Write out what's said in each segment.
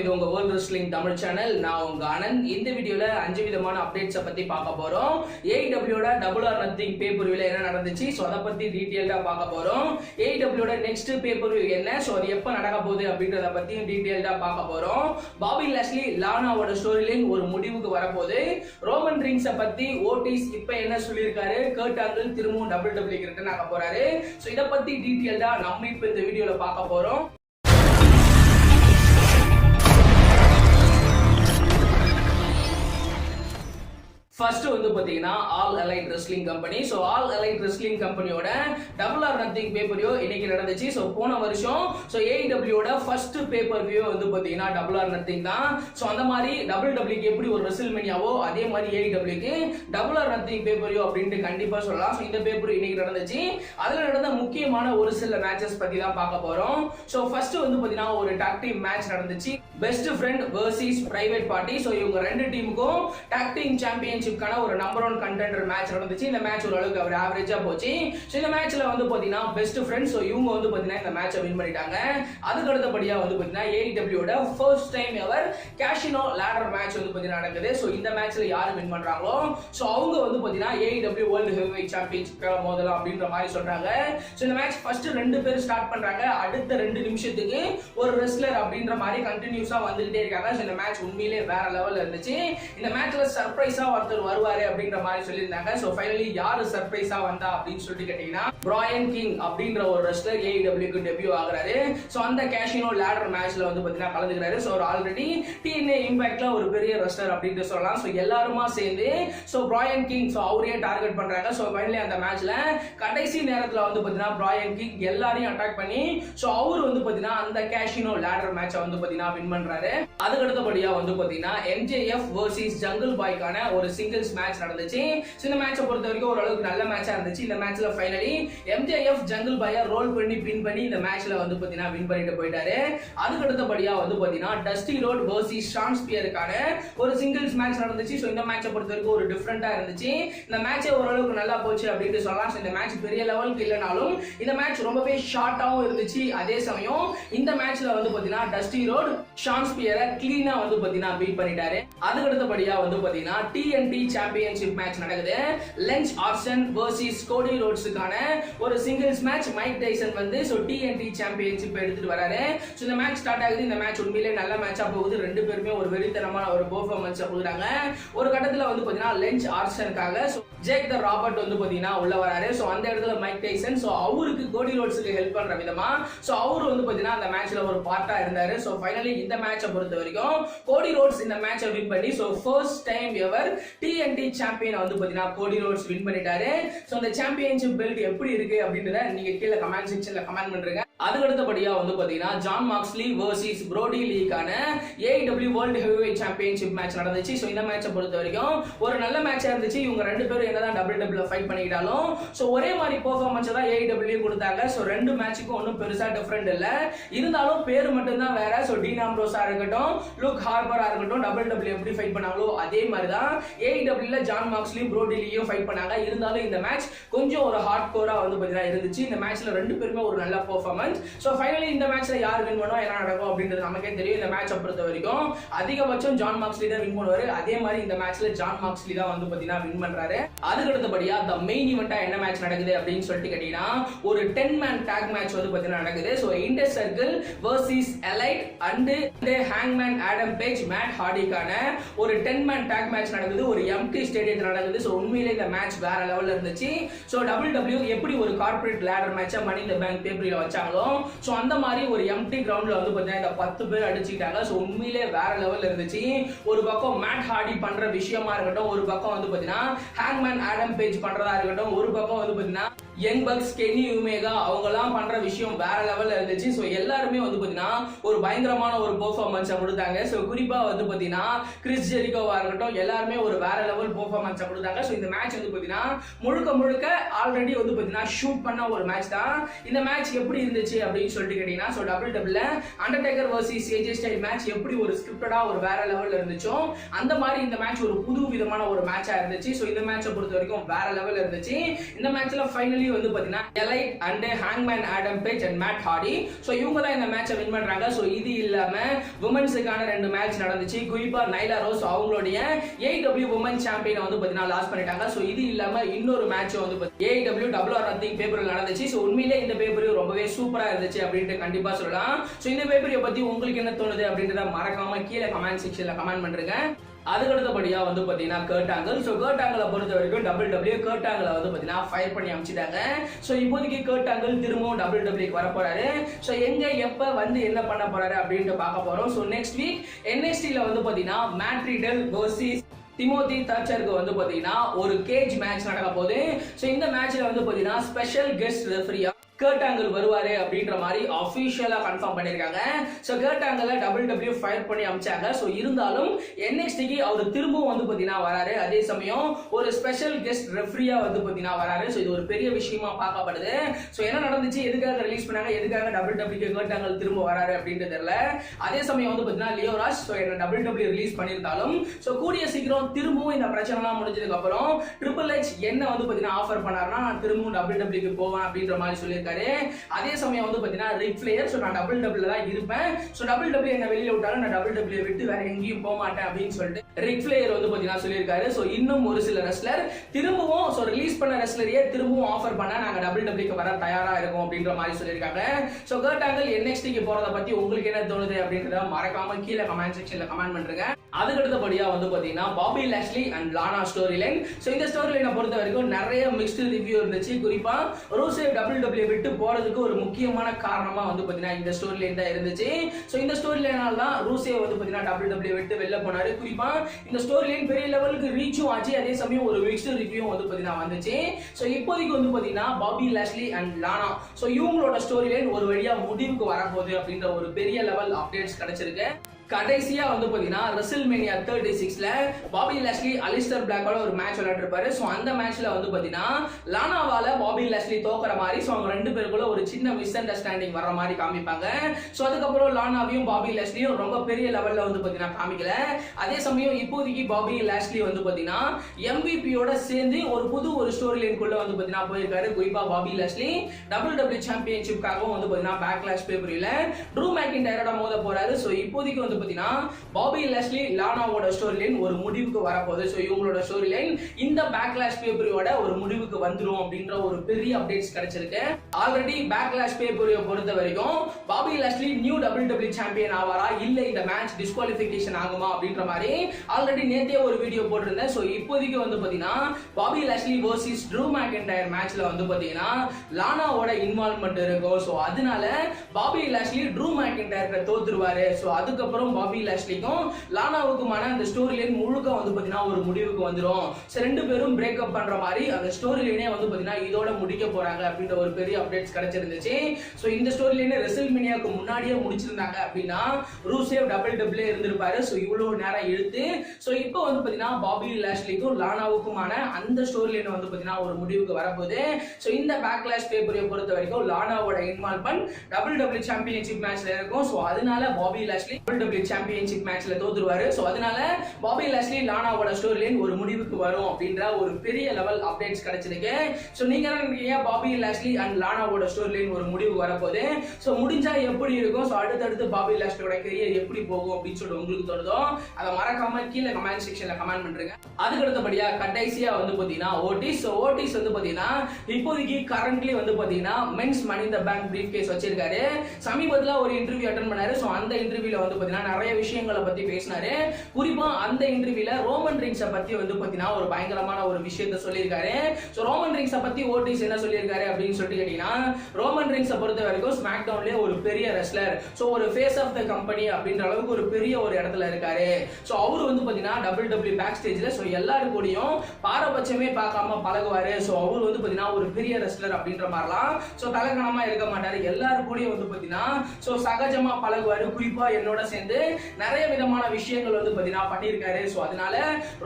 இது உங்க world wrestling Tamil channel நான் உங்க அனந்த். இந்த வீடியோல அஞ்சு விதமான அப்டேட்ஸை பத்தி பார்க்க போறோம். ஏஐடபிள்யூட double or nothing pay per என்ன நடந்துச்சு? ஸோ அதை பத்தி டீட்டெயில்டா பார்க்க போறோம். ஏஐடபிள்யூட நெக்ஸ்ட் பேப்பர் என்ன? ஸோ அது எப்போ நடக்க போகுது அப்படின்றத பத்தியும் டீட்டெயில்டா பார்க்க போறோம். பாபி லஸ்லி லானாவோட ஸ்டோரிலைன் ஒரு முடிவுக்கு வரப்போகுது. ரோமன் ரிங்ஸை பத்தி ஓட்டிஸ் இப்போ என்ன சொல்லியிருக்காரு? கர்ட் ஆங்கிள் திரும்பவும் டபுள் டபுள் ரிட்டர்ன் ஆக போறாரு. ஸோ இதை பத்தி டீட்டெயில்டா நம்ம இப்போ இந்த வீடியோல பார்க்க போறோம். ஃபர்ஸ்ட் வந்து பாத்தீங்கன்னா all elite wrestling company so all elite wrestling கம்பெனியோட டபுள் ஆர் நத்திங் பேப்பரியோ இன்னைக்கு நடந்துச்சு. ஸோ போன வருஷம் ஸோ ஏஇடபிள்யூட ஃபர்ஸ்ட் பேப்பர் வியூ வந்து பாத்தீங்கன்னா டபுள் ஆர் நத்திங் தான். ஸோ அந்த மாதிரி டபுள் டபிள்யூக்கு எப்படி ஒரு ரெசில் மணியாவோ அதே மாதிரி ஏஇடபிள்யூக்கு டபுள் ஆர் நத்திங் பேப்பரியோ அப்படின்ட்டு கண்டிப்பா சொல்லலாம். ஸோ இந்த பேப்பர் இன்னைக்கு நடந்துச்சு. அதுல நடந்த முக்கியமான ஒரு சில மேட்சஸ் பத்தி தான் பார்க்க போறோம். ஸோ ஃபர்ஸ்ட் வந்து பாத்தீங்கன்னா ஒரு டாக்டிங் மேட்ச் நடந்துச்சு. Best friend versus private party so இவங்க ரெண்டு டீமுக்கும் டாக்டிங் சாம்பியன்ஸ் சாம்பியன்ஷிப்கான ஒரு நம்பர் ஒன் கண்டென்டர் மேட்ச் நடந்துச்சு. இந்த மேட்ச் ஓரளவுக்கு அவர் ஆவரேஜா போச்சு. ஸோ இந்த மேட்ச்ல வந்து பாத்தீங்கன்னா பெஸ்ட் ஃப்ரெண்ட்ஸ் ஸோ இவங்க வந்து பாத்தீங்கன்னா இந்த மேட்சை வின் பண்ணிட்டாங்க. அதுக்கு அடுத்தபடியா வந்து பாத்தீங்கன்னா ஏடிடபிள்யூட first time ever casino ladder match வந்து பாத்தீங்கன்னா நடக்குது. ஸோ இந்த மேட்ச்ல யாரு வின் பண்றாங்களோ? ஸோ அவங்க வந்து பாத்தீங்கன்னா ஏடிடபிள்யூ வேர்ல்டு ஹெவி சாம்பியன்ஷிப் மோதலாம் அப்படின்ற மாதிரி சொல்றாங்க. ஸோ இந்த மேட்ச் ஃபர்ஸ்ட் ரெண்டு பேர் ஸ்டார்ட் பண்றாங்க. அடுத்த ரெண்டு நிமிஷத்துக்கு ஒரு ரெஸ்லர் அப்படின்ற மாதிரி கண்டினியூஸா வந்துகிட்டே இருக்காங்க. ஸோ இந்த மேட்ச் உண்மையிலே வேற லெவல்ல இருந்துச்சு. இந்த மேட்ச்ல சர்ப்ரைஸா ஒருத்தர் வருவாரு அப்படின்ற மாதிரி சொல்லியிருந்தாங்க. ஸோ ஃபைனலி யாரு சர்ப்ரைஸா வந்தா அப்படின்னு சொல்லிட்டு கேட்டீங்கன்னா பிராயன் கிங் அப்படின்ற ஒரு ரெஸ்லர் ஏஇடபிள்யூக்கு டெபியூ ஆகுறாரு. ஸோ அந்த கேஷினோ லேடர் மேட்ச்ல வந்து பாத்தீங்கன்னா கலந்துக்கிறாரு. ஸோ ஆல்ரெடி டிஎன்ஏ இம்பாக்ட்ல ஒரு பெரிய ரெஸ்லர் அப்படின்ட்டு சொல்லலாம். ஸோ எல்லாருமா சேர்ந்து ஸோ பிராயன் கிங் ஸோ அவரையே டார்கெட் பண்றாங்க. ஸோ ஃபைனலி அந்த மேட்ச்ல கடைசி நேரத்துல வந்து பாத்தீங்கன்னா பிராயன் கிங் எல்லாரையும் அட்டாக் பண்ணி ஸோ அவர் வந்து பாத்தீங்கன்னா அந்த கேஷினோ லேடர் மேட்சை வந்து பாத்தீங்கன்னா வின் பண்றாரு. அதுக்கு அடுத்தபடியா வந்து பாத்தீங்கன்னா எம்ஜேஎஃப் வர்சஸ் ஜங்கிள் பாய்க்கான ஒரு சிங்கிள்ஸ் மேட்ச் நடந்துச்சு. So, இந்த மேட்சை பொறுத்த வரைக்கும் ஓரளவுக்கு நல்ல மேட்சா இருந்துச்சு. இந்த மேட்ச்ல ஃபைனலி எம்ஜேஎஃப் ஜங்கிள் பாயா ரோல் பண்ணி பின் பண்ணி இந்த மேட்ச்ல வந்து பாத்தீங்கன்னா வின் பண்ணிட்டு போயிட்டாரு. அதுக்கு அடுத்தபடியா வந்து பாத்தீங்கன்னா டஸ்டி ரோட் வர்சஸ் ஷான் ஸ்பியருக்கான ஒரு சிங்கிள்ஸ் மேட்ச் நடந்துச்சு. ஸோ இந்த மேட்சை பொறுத்த வரைக்கும் ஒரு டிஃப்ரெண்டா இருந்துச்சு. இந்த மேட்சே ஓரளவுக்கு நல்லா போச்சு அப்படின்ட்டு சொல்லலாம். இந்த மேட்ச் பெரிய லெவலுக்கு இல்லைனாலும் இந்த மேட்ச் ரொம்பவே ஷார்ட்டாகவும் இருந்துச்சு. அதே சமயம் இந்த மேட்ச்ல வந்து பாத்தீங்கன்னா டஸ்டி ரோட் ஷான் ஸ்பியரை கிளீனா வந்து பாத்தீங்கன்னா பீட் பண்ணிட்டாரு. அதுக்கு அடுத்தபடியா வந்து பாத்தீங்கன்னா டிஎன்டி சாம்பியன்ஷிப் மேட்ச் நடக்குது. லென்ச் ஆப்ஷன் வர்சஸ் கோடி ரோட்ஸுக்கான ஒரு சிங்கிள்ஸ் மேட்ச் மைக் டைசன் வந்து ஸோ டிஎன்டி சாம்பியன்ஷிப் எடுத்துட்டு வராரு. ஸோ இந்த மேட்ச் ஸ்டார்ட் ஆகுது. இந்த மேட்ச் உண்மையிலே நல்ல மேட்சாக போகுது. ரெண்டு பேருமே ஒரு வெறித்தனமான ஒரு பெர்ஃபார்மன்ஸ் கொடுக்குறாங்க. ஒரு கட்டத்துல வந்து பாத்தீங்கன்னா லென்ச் ஆர்சனுக்காக ஸோ ஜேக் த ராபர்ட் வந்து பாத்தீங்கன்னா உள்ள வராரு. ஸோ அந்த இடத்துல மைக் டைசன் ஸோ அவருக்கு கோடி ரோட்ஸுக்கு ஹெல்ப் பண்ற விதமா ஸோ அவர் வந்து பாத்தீங்கன்னா அந்த மேட்ச்ல ஒரு பார்ட்டா இருந்தார். ஸோ ஃபைனலி இந்த மேட்சை பொறுத்த வரைக்கும் கோடி ரோட்ஸ் இந்த மேட்சை வின் பண்ணி so first time ever TNT சாம்பியனை வந்து பாத்தீங்கன்னா கோடி ரோட்ஸ் வின் பண்ணிட்டாரு. ஸோ அந்த சாம்பியன்ஷிப் பெல்ட் எப்படி இருக்கு அப்படின்றத நீங்க கீழே கமெண்ட் செக்ஷன்ல கமெண்ட் பண்றீங்க. அதுக்கடுத்தபடியா வந்து பாத்தீங்கன்னா Jon Moxley versus Brodie லீக்கான AEW world heavyweight championship match நடந்துச்சு. ஸோ இந்த மேட்சை பொறுத்த வரைக்கும் ஒரு நல்ல மேட்சா இருந்துச்சு. இவங்க ரெண்டு பேரும் என்னதான் டபுள் டபுள் ஃபைட் பண்ணிக்கிட்டாலும் ஸோ ஒரே மாதிரி பெர்ஃபார்மன்ஸ் தான் ஏடபிள்யூ கொடுத்தாங்க. ஸோ ரெண்டு மேட்சுக்கும் ஒன்றும் பெருசா டிஃப்ரெண்ட் இல்லை. இருந்தாலும் பேர் மட்டும்தான் வேற. ஸோ டீன் ஆம்ரோஸா இருக்கட்டும் லுக் ஹார்பரா இருக்கட்டும் டபுள் டபுள் எப்படி ஃபைட் பண்ணாங்களோ அதே மாதிரி தான் ஏஐடபிள்யூல ஜான் மார்க்ஸ்லியும் ப்ரோடிலியும் ஃபைட் பண்ணாங்க. இருந்தாலும் இந்த மேட்ச் கொஞ்சம் ஒரு ஹார்ட் கோரா வந்து பார்த்தீங்கன்னா இருந்துச்சு. இந்த மேட்ச்ல ரெண்டு பேருமே ஒரு நல்ல பெர்ஃபார்மன்ஸ் ஸோ ஃபைனலி இந்த மேட்ச்ல யார் வின் பண்ணுவோம் என்ன நடக்கும் அப்படின்றது நமக்கே தெரியும். இந்த மேட்சை பொறுத்த வரைக்கும் அதிகபட்சம் ஜான் மார்க்ஸ்லி தான் வின் பண்ணுவாரு. அதே மாதிரி இந்த மேட்ச்ல ஜான் மார்க்ஸ்லி தான் வந்து பார்த்தீங்கன்னா வின் பண்றாரு. அதுக்கு அடுத்தபடியா த மெயின் இவெண்டா என்ன மேட்ச் நடக்குது அப்படின்னு சொல்லிட்டு கேட்டீங்கன்னா ஒரு டென் மேன் டேக் மேட்ச் வந்து பார்த்தீங்கன்னா நடக்குது. So inner circle versus elite and ஹேங்மேன் Adam Page Matt ஹார்டிக்கான ஒரு டென் மேன் டேக் மேட்ச் நடக்குது. ஒரு எம்டி ஸ்டேடியத்தில் நடக்குது. ஸோ உண்மையிலே இந்த மேட்ச் வேற லெவல்ல இருந்துச்சு. ஸோ டபிள்யூ டபிள்யூ எப்படி ஒரு கார்பரேட் லேடர் மேட்சை மணி இந்த பேங்க் பேப்பரில் வச்சாங்களோ ஸோ அந்த மாதிரி ஒரு எம்டி கிரவுண்ட்ல வந்து பார்த்தீங்கன்னா இந்த பத்து பேர் அடிச்சுக்கிட்டாங்க. ஸோ உண்மையிலே வேற லெவலில் இருந்துச்சு. ஒரு பக்கம் மேட் ஹார்டி பண்ற விஷயமா இருக்கட்டும் ஒரு பக்கம் வந்து பார்த்தீங்கன்னா ஹேங்மேன் ஆடம் பேஜ் பண்றதா இருக்கட்டும் ஒரு பக்கம் வந்து பார்த்தீங்கன்னா யங் பக்ஸ் கெனி யுமேகா அவங்கெல்லாம் பண்ற விஷயம் வேற லெவல்ல இருந்துச்சு. ஸோ எல்லாருமே வந்து பார்த்தீங்கன்னா ஒரு பயங்கரமான ஒரு பெர்ஃபார்மன்ஸை கொடுத்தாங்க. ஸோ குறிப்பா வந்து பார்த்தீங்கன்னா கிறிஸ் ஜெரிகோவா இருக்கட்டும் எல்லாருமே ஒரு வேற லெவல் பெர்ஃபார்மன்ஸை கொடுத்தாங்க. ஸோ இந்த மேட்ச் வந்து பார்த்தீங்கன்னா முழுக்க முழுக்க ஆல்ரெடி வந்து பார்த்தீங்கன்னா ஷூட் பண்ண ஒரு மேட்ச் தான். இந்த மேட்ச் எப்படி இருந்துச்சு அப்படின்னு சொல்லிட்டு கேட்டீங்கன்னா so double டபுள்ல Undertaker versus AJ Style match எப்படி ஒரு ஸ்கிரிப்டடா ஒரு வேற லெவல்ல இருந்துச்சோ அந்த மாதிரி இந்த மேட்ச் ஒரு புது விதமான ஒரு மேட்சா இருந்துச்சு. ஸோ இந்த மேட்சை பொறுத்த வரைக்கும் வேற லெவல்ல இருந்துச்சு. இந்த மேட்ச்ல ஃபைனலி ஃபைனலி வந்து பாத்தீங்கன்னா elite and ஹேங்மேன் Adam Page and Matt Hardy so இவங்க தான் இந்த மேட்சை வின் பண்றாங்க. ஸோ இது இல்லாம உமன்ஸுக்கான ரெண்டு மேட்ச் நடந்துச்சு. குயிபா நைலா ரோஸ் அவங்களுடைய ஏடபிள்யூ உமன் சாம்பியனை வந்து பாத்தீங்கன்னா லாஸ் பண்ணிட்டாங்க. ஸோ இது இல்லாம இன்னொரு மேட்ச் வந்து AEW double or nothing pay per நடந்துச்சு. ஸோ உண்மையிலே இந்த பேப்பர் ரொம்பவே சூப்பரா இருந்துச்சு அப்படின்ட்டு கண்டிப்பா சொல்லலாம். ஸோ இந்த பேப்பரை பத்தி உங்களுக்கு என்ன தோணுது அப்படின்றத மறக்காம கீழே கமெண்ட் செக்ஷன்ல கமெண்ட் பண்றேங்க அதுக்கு அடுத்தபடியா வந்து பாத்தீங்கன்னா கர்ட் ஆங்கிள் ஸோ கர்ட் ஆங்கிளை பொறுத்த வரைக்கும் டபுள் டபிள்யூ கர்ட் ஆங்கிளை வந்து பாத்தீங்கன்னா ஃபயர் பண்ணி அமைச்சிட்டாங்க. ஸோ இப்போதைக்கு கர்ட் ஆங்கிள் திரும்பவும் டபுள் டபிள்யூக்கு வர போறாரு. ஸோ எங்க எப்ப வந்து என்ன பண்ண போறாரு அப்படின்ட்டு பார்க்க போறோம். ஸோ நெக்ஸ்ட் வீக் என்எஸ்டில வந்து பாத்தீங்கன்னா மேட்ரிடல் வர்சஸ் திமோதி தச்சருக்கு வந்து பாத்தீங்கன்னா ஒரு கேஜ் மேட்ச் நடக்க போகுது. ஸோ இந்த மேட்ச்ல வந்து பாத்தீங்கன்னா ஸ்பெஷல் கெஸ்ட் ரெஃபரியா கேர்டாங்கல் வருவாரு அப்படின்ற மாதிரி அஃபிஷியலா கன்ஃபார்ம் பண்ணிருக்காங்க. So Kurt double W fire பண்ணி அமிச்சாங்க. ஸோ இருந்தாலும் என்எக்ஸ்டிக்கு அவர் திரும்பவும் வந்து பாத்தீங்கன்னா வராரு. அதே சமயம் ஒரு ஸ்பெஷல் கெஸ்ட் ரெஃப்ரியா வந்து பாத்தீங்கன்னா வராரு. ஸோ இது ஒரு பெரிய விஷயமா பார்க்கப்படுது. ஸோ என்ன நடந்துச்சு? எதுக்காக ரிலீஸ் பண்ணாங்க? எதுக்காக டபுள் டபிள்யூ கர்ட் திரும்ப வராரு அப்படின்றது தெரியல. அதே சமயம் வந்து பாத்தீங்கன்னா லியோராஜ் ஸோ என்ன டபுள் டபிள்யூ ரிலீஸ் பண்ணியிருந்தாலும் ஸோ கூடிய சீக்கிரம் திரும்பவும் இந்த பிரச்சனைலாம் முடிஞ்சதுக்கு அப்புறம் ட்ரிபிள் ஹெச் என்ன வந்து பாத்தீங்கன்னா ஆஃபர் பண்ணாருன்னா நான் திரும்பவும் டபுள் டபிள்யூக்கு போவேன் அப்படின்ற மாதிரி சொல்லி இருக்காரு. அதே சமயம் வந்து பாத்தீங்கன்னா ரிக் ஸோ நான் டபுள் டபுள் தான் இருப்பேன். ஸோ டபுள் டபுள் என்ன வெளியில விட்டாலும் நான் டபுள் டபுள் விட்டு வேற எங்கேயும் போக மாட்டேன் அப்படின்னு சொல்லிட்டு ரிக் வந்து பார்த்தீங்கன்னா சொல்லியிருக்காரு. ஸோ இன்னும் ஒரு சில ரெஸ்லர் திரும்பவும் ஸோ ரிலீஸ் பண்ண ரெஸ்லரையே திரும்பவும் ஆஃபர் பண்ண நாங்க டபுள் டபுள்யூக்கு வர தயாராக இருக்கும் அப்படின்ற மாதிரி சொல்லியிருக்காங்க. ஸோ கர்ட் ஆங்கிள் என்எக்ஸ்டிக்கு போகிறத பத்தி உங்களுக்கு என்ன தோணுது அப்படின்றத மறக்காம கீழே கமெண்ட் செக்ஷன்ல கமெண்ட் பண்றேங்க அதுக்கு அடுத்தபடியா வந்து பாத்தீங்கன்னா Bobby Lashley and Lana story line so இந்த ஸ்டோரி லைனை பொறுத்த வரைக்கும் நிறைய மிக்ஸ்டு ரிவ்யூ இருந்துச்சு. குறிப்பா ரூசேவ் டபுள் டபிள்யூ விட்டு போறதுக்கு ஒரு முக்கியமான காரணமா வந்து பாத்தீங்கன்னா இந்த ஸ்டோரி லைன் தான் இருந்துச்சு. ஸோ இந்த ஸ்டோரி லைனால தான் ரூசே வந்து பாத்தீங்கன்னா டபுள் டபிள்யூ விட்டு வெளில போனாரு. குறிப்பா இந்த ஸ்டோரி லைன் பெரிய லெவலுக்கு ரீச்சும் ஆச்சு அதே சமயம் ஒரு மிக்சர் ரிவ்யூ வந்து பாத்தீங்கன்னா வந்துச்சு. ஸோ இப்போதைக்கு வந்து பாத்தீங்கன்னா Bobby Lashley and Lana. So இவங்களோட ஸ்டோரி லைன் ஒரு வழியா முடிவுக்கு வரப்போகுது அப்படின்ற ஒரு பெரிய லெவல் அப்டேட்ஸ் கிடைச்சிருக்கு. கடைசியா வந்து பாத்தீங்கன்னா ரெசில் மேனியா தேர்ட்டி சிக்ஸ்ல பாபி லாஸ்லி அலிஸ்டர் பிளாக்கோட ஒரு மேட்ச் விளையாண்டுருப்பாரு ஸோ அந்த மேட்ச்ல வந்து பாத்தீங்கன்னா லானாவால பாபி லாஸ்லி தோக்குற மாதிரி ஸோ அவங்க ரெண்டு பேருக்குள்ள ஒரு சின்ன மிஸ் அண்டர்ஸ்டாண்டிங் வர்ற மாதிரி காமிப்பாங்க. ஸோ அதுக்கப்புறம் லானாவையும் பாபி லாஸ்லியும் ரொம்ப பெரிய லெவல்ல வந்து பாத்தீங்கன்னா காமிக்கல. அதே சமயம் இப்போதைக்கு பாபி லாஸ்லி வந்து பாத்தீங்கன்னா எம்பிபியோட சேர்ந்து ஒரு புது ஒரு ஸ்டோரி லைன்குள்ள வந்து பாத்தீங்கன்னா போயிருக்காரு. குறிப்பா பாபி லாஸ்லி டபுள் டபிள்யூ சாம்பியன்ஷிப்காகவும் வந்து பாத்தீங்கன்னா பேக்லாஷ் பேப்பரியில ட்ரூ மேக்கின் டைரோட மோத போறாரு. ஸோ இப்போதைக்கு வந்து பாத்தீங்கன்னா பாபி லெஸ்லி லானாவோட ஸ்டோரி லைன் ஒரு முடிவுக்கு வரப்போகுது. ஸோ இவங்களோட ஸ்டோரி லைன் இந்த பேக்லாஷ் பேப்பரியோட ஒரு முடிவுக்கு வந்துரும் அப்படின்ற ஒரு பெரிய அப்டேட்ஸ் கிடைச்சிருக்கு. ஆல்ரெடி பேக்லாஷ் பேப்பரியை பொறுத்த வரைக்கும் Bobby Lashley new W W champion ஆவாரா? இல்ல இந்த மேட்ச் டிஸ்குவாலிஃபிகேஷன் ஆகுமா அப்படின்ற மாதிரி ஆல்ரெடி நேத்தே ஒரு வீடியோ போட்டிருந்தேன். ஸோ இப்போதைக்கு வந்து பாத்தீங்கன்னா Bobby Lashley versus Drew McIntyre மேட்ச்ல வந்து பாத்தீங்கன்னா லானாவோட இன்வால்மெண்ட் இருக்கும். ஸோ அதனால பாபி லாஷ்லி ட்ரூ மேக்கென்டையர்கிட்ட தோத்துருவாரு. ஸோ அதுக்கப்புறம் பாபி லாஷ்லிக்கும் லானாவுக்குமான அந்த ஸ்டோரி லைன் முழுக்க வந்து பாத்தீங்கன்னா ஒரு முடிவுக்கு வந்துரும். ஸோ ரெண்டு பேரும் பிரேக்கப் பண்ற மாதிரி அந்த ஸ்டோரி லைனே வந்து பாத்தீங்கன்னா இதோட முடிக்க போறாங்க அப்படின்ற ஒரு பெரிய அப்டேட்ஸ் கிடைச்சிருந்துச்சு. ஸோ இந்த ஸ்டோரி லைனை ரெசல் மினியாவுக்கு முன்னாடியே முடிச்சிருந்தாங்க அப்படின்னா ரூசேவ் டபுள் டபுளே இருந்திருப்பாரு. ஸோ இவ்வளவு நேரம் இழுத்து ஸோ இப்போ வந்து பாத்தீங்கன்னா பாபி லாஷ்லிக்கும் லானாவுக்குமான அந்த ஸ்டோரி லைன் வந்து பாத்தீங்கன்னா ஒரு முடிவுக்கு வரப்போகுது. ஸோ இந்த பேக்லாஷ் பேப்பரை பொறுத்த வரைக்கும் லானாவோட இன்வால்வ்மெண்ட் டபுள் டபுள் சாம்பியன்ஷிப் மேட்ச்ல இருக்கும். ஸோ அதனால Bobby Lashley double double championship மேட்ச்ல தோத்துருவாரு. ஸோ அதனால பாபி லாஸ்லி லானாவோட ஸ்டோரி லைன் ஒரு முடிவுக்கு வரும் அப்படின்ற ஒரு பெரிய லெவல் அப்டேட்ஸ் கிடைச்சிருக்கு. ஸோ நீங்க என்ன நினைக்கிறீங்க பாபி லாஸ்லி அண்ட் லானாவோட ஸ்டோரி லைன் ஒரு முடிவுக்கு வரப்போகுது. ஸோ முடிஞ்சா எப்படி இருக்கும்? ஸோ அடுத்தடுத்து பாபி லாஸ்லியோட கெரியர் எப்படி போகும் அப்படின்னு சொல்லிட்டு உங்களுக்கு தோணுதோ அதை மறக்காம கீழே கமெண்ட் செக்ஷன்ல கமெண்ட் பண்றீங்க. அதுக்கு அடுத்தபடியா கடைசியா வந்து பாத்தீங்கன்னா ஓட்டிஸ் ஸோ ஓட்டிஸ் வந்து பாத்தீங்கன்னா இப்போதைக்கு கரண்ட்லி வந்து பாத்தீங்கன்னா men's money bank briefcase வச்சிருக்காரு. சமீபத்தில் ஒரு இன்டர்வியூ அட்டன் பண்ணாரு. ஸோ அந்த இன்டர்வியூல வந்து பாத்தீங்கன்னா நிறைய விஷயங்களை பத்தி பேசினாரு. குறிப்பா அந்த இன்டர்வியூல ரோமன் ரிங்ஸை பத்தி வந்து பாத்தீங்கன்னா ஒரு பயங்கரமான ஒரு விஷயத்த சொல்லியிருக்காரு. ஸோ ரோமன் ரிங்ஸை பத்தி ஓட்டிஸ் என்ன சொல்லியிருக்காரு அப்படின்னு சொல்லிட்டு கேட்டீங்கன்னா ரோமன் ரிங்ஸை பொறுத்த வரைக்கும் ஸ்மாக் டவுன்லேயே ஒரு பெரிய ரெஸ்லர் ஸோ ஒரு ஃபேஸ் ஆஃப் த கம்பெனி அப்படின்ற அளவுக்கு ஒரு பெரிய ஒரு இடத்துல இருக்காரு. ஸோ அவர் வந்து பாத்தீங்கன்னா டபுள் டபிள்யூ பேக் ஸ்டேஜ்ல ஸோ எல்லாரு கூடயும் பாரபட்சமே பார்க்காம பழகுவாரு. ஸோ அவர் வந்து பாத்தீங்கன்னா ஒரு பெரிய ரெஸ்லர் அப்படின்ற மாதிரிலாம் ஸோ தலக்கணமா இருக்க மாட்டாரு. எல்லாரு கூடயும் வந்து பாத்தீங்கன்னா ஸோ சகஜமா பழகுவாரு. குறிப்பா என்னோட சேர்ந்து நிறைய விதமான விஷயங்கள் வந்து பாத்தீங்கன்னா பண்ணியிருக்காரு. ஸோ அதனால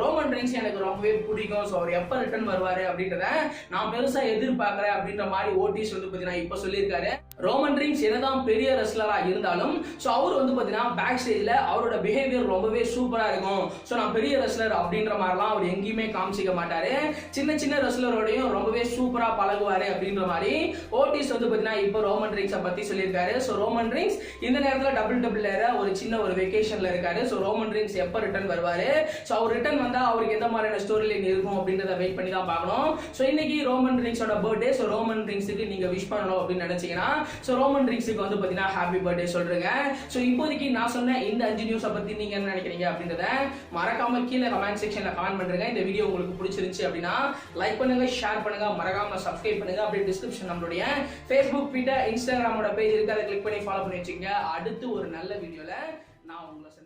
ரோமன் ரிங்ஸ் எனக்கு ரொம்பவே பிடிக்கும். ஸோ அவர் எப்ப ரிட்டர்ன் வருவாரு அப்படின்றத நான் பெருசா எதிர்பார்க்குறேன் அப்படின்ற மாதிரி ஓட்டிஸ் வந்து பார்த்தீங்கன்னா இப்போ சொல்லியிருக்காரு. ரோமன் ரிங்ஸ் என்னதான் பெரிய ரெஸ்லராக இருந்தாலும் ஸோ அவர் வந்து பாத்தீங்கன்னா பேக் ஸ்டேஜ்ல அவரோட பிஹேவியர் ரொம்பவே சூப்பரா இருக்கும். ஸோ நான் பெரிய ரெஸ்லர் அப்படின்ற மாதிரிலாம் அவர் எங்கேயுமே காமிச்சிக்க மாட்டாரு. சின்ன சின்ன ரெஸ்லரோடையும் ரொம்பவே சூப்பரா பழகுவாரு அப்படின்ற மாதிரி ஓட்டிஸ் வந்து பாத்தீங்கன்னா இப்போ ரோமன் ரிங்ஸை பத்தி சொல்லியிருக்காரு. ஸோ ரோமன் ரிங்ஸ் இந்த நேரத்தில் டபுள் டபுள் ஏற ஒரு சின்ன ஒரு வெக்கேஷன்ல இருக்காரு. ஸோ ரோமன் ரிங்ஸ் எப்போ ரிட்டர்ன் வருவாரு? ஸோ அவர் ரிட்டர்ன் வந்தா அவருக்கு எந்த மாதிரியான ஸ்டோரி லைன் இருக்கும் அப்படின்றத வெயிட் பண்ணி தான் பார்க்கணும். ஸோ இன்னைக்கு ரோமன் ரிங்ஸோட பர்த்டே ஸோ ரோமன் ரிங்ஸுக்கு நீங்க விஷ் பண்ணணும் அப்படின்னு நினைச்சீங்கன்னா ஸோ ரோமன் ரிங்ஸுக்கு வந்து பார்த்தீங்கன்னா ஹாப்பி பர்த்டே சொல்றேங்க. ஸோ இப்போதைக்கு நான் சொன்ன இந்த அஞ்சு நியூஸை பத்தி நீங்க என்ன நினைக்கிறீங்க அப்படின்றத மறக்காம கீழே கமெண்ட் செக்ஷன்ல கமெண்ட் பண்ணுங்க. இந்த வீடியோ உங்களுக்கு பிடிச்சிருந்துச்சு அப்படின்னா லைக் பண்ணுங்க ஷேர் பண்ணுங்க. மறக்காம சப்ஸ்கிரைப் பண்ணுங்க. அப்படியே டிஸ்கிரிப்ஷன் நம்மளுடைய ஃபேஸ்புக் ட்விட்டர் இன்ஸ்டாகிராமோட பேஜ் இருக்கு. அதை கிளிக் பண்ணி ஃபாலோ பண்ணி வச்சுக்கோங்க. அடுத்து ஒரு நல்ல வீடியோவில் na aula, você